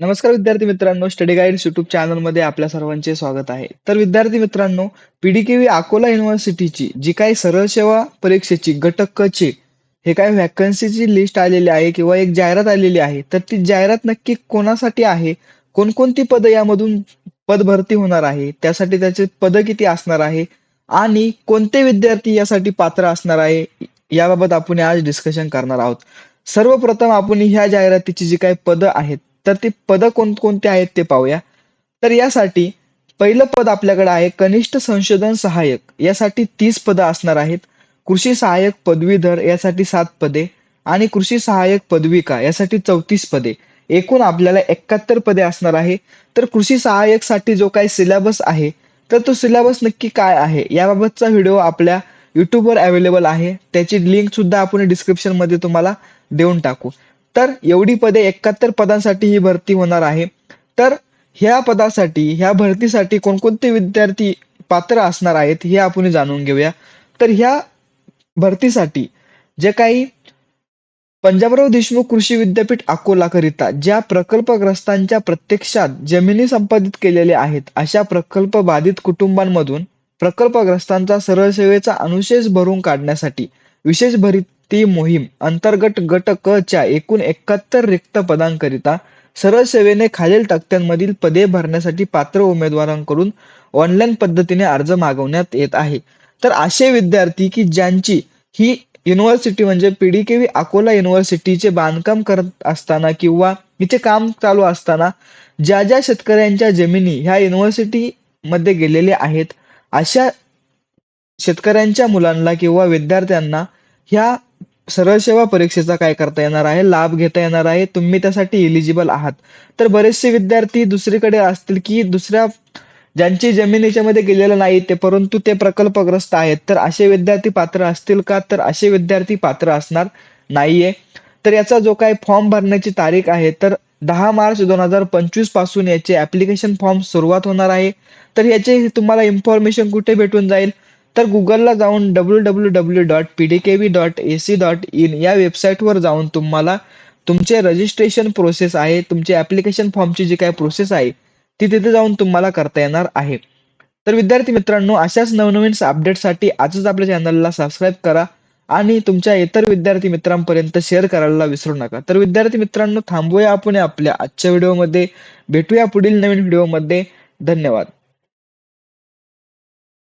नमस्कार विद्यार्थी मित्रांनो स्टडी गाईड्स युट्यूब चॅनलमध्ये आपल्या सर्वांचे स्वागत आहे. तर विद्यार्थी मित्रांनो पीडीकेव्ही अकोला युनिव्हर्सिटीची जी काही सरळ सेवा परीक्षेची घटक कची ची हे काय व्हॅकन्सीची लिस्ट आलेली आहे किंवा एक जाहिरात आलेली आहे तर ती जाहिरात नक्की कोणासाठी आहे? कोणकोणती पदं यामधून पद भरती होणार आहे? त्यासाठी त्याचे पद किती असणार आहे? आणि कोणते विद्यार्थी यासाठी पात्र असणार आहे? याबाबत आपण आज डिस्कशन करणार आहोत. सर्वप्रथम आपण ह्या जाहिरातीची जी काही पदं आहेत तर ती पदं कोणकोणती आहेत ते पाहूया. तर यासाठी पहिलं पद आपल्याकडे आहे कनिष्ठ संशोधन सहाय्यक. यासाठी तीस पदं असणार आहेत. कृषी सहाय्यक पदवीधर यासाठी सात पदे. आणि कृषी सहाय्यक पदविका यासाठी चौतीस पदे. एकूण आपल्याला एकाहत्तर पदे असणार आहे. तर कृषी सहाय्यकसाठी जो काही सिलेबस आहे तर तो सिलेबस नक्की काय आहे? याबाबतचा व्हिडिओ आपल्या युट्यूबवर अवेलेबल आहे. त्याची लिंक सुद्धा आपण डिस्क्रिप्शनमध्ये तुम्हाला देऊन टाकू. तर एवढी पदे एकाहत्तर पदांसाठी ही भरती होणार आहे. तर ह्या पदासाठी ह्या भरतीसाठी कोणकोणते विद्यार्थी पात्र असणार आहेत हे आपण जाणून घेऊया. तर ह्या भरतीसाठी जे काही पंजाबराव देशमुख कृषी विद्यापीठ अकोलाकरिता ज्या प्रकल्पग्रस्तांच्या प्रत्यक्षात जमिनी संपादित केलेल्या आहेत अशा प्रकल्प बाधित कुटुंबांमधून प्रकल्पग्रस्तांचा सरळ सेवेचा अनुशेष भरून काढण्यासाठी विशेष भरती ती मोहीम अंतर्गत गट क च्या एकूण एकाहत्तर रिक्त पदांकरिता सरळ सेवेने खालील तक्त्यांमधील पदे भरण्यासाठी पात्र उमेदवारांकडून ऑनलाईन पद्धतीने अर्ज मागवण्यात येत आहे. तर असे विद्यार्थी की ज्यांची ही युनिव्हर्सिटी म्हणजे पीडीकेव्ही अकोला युनिव्हर्सिटीचे बांधकाम करत असताना किंवा इथे काम चालू असताना ज्या ज्या शेतकऱ्यांच्या जमिनी ह्या युनिव्हर्सिटी मध्ये आहेत अशा शेतकऱ्यांच्या मुलांना किंवा विद्यार्थ्यांना ह्या सरळ सेवा परीक्षेचा काय करता येणार आहे? लाभ घेता येणार आहे? तुम्ही त्यासाठी एलिजिबल आहात. तर बरेचसे विद्यार्थी दुसरीकडे असतील की दुसऱ्या ज्यांची जमिनीच्या मध्ये गेलेलं नाही ते परंतु ते प्रकल्पग्रस्त आहेत. तर असे विद्यार्थी पात्र असतील का? तर असे विद्यार्थी पात्र असणार नाहीये. तर याचा जो काही फॉर्म भरण्याची तारीख आहे तर दहा मार्च दोन हजार पंचवीसपासून याचे ऍप्लिकेशन फॉर्म सुरुवात होणार आहे. तर याचे तुम्हाला इन्फॉर्मेशन कुठे भेटून जाईल? तर गुगलला जाऊन W W W dot P D K V dot A C dot in या वेबसाईटवर जाऊन तुम्हाला तुमचे रजिस्ट्रेशन प्रोसेस आहे तुमची ॲप्लिकेशन फॉर्मची जी काही प्रोसेस आहे ती तिथे जाऊन तुम्हाला करता येणार आहे. तर विद्यार्थी मित्रांनो अशाच नवनवीन अपडेटसाठी आजच आपल्या चॅनलला सबस्क्राईब करा आणि तुमच्या इतर विद्यार्थी मित्रांपर्यंत शेअर करायला विसरू नका. तर विद्यार्थी मित्रांनो थांबूया आपण आपल्या आजच्या व्हिडिओमध्ये भेटूया पुढील नवीन व्हिडिओमध्ये धन्यवाद.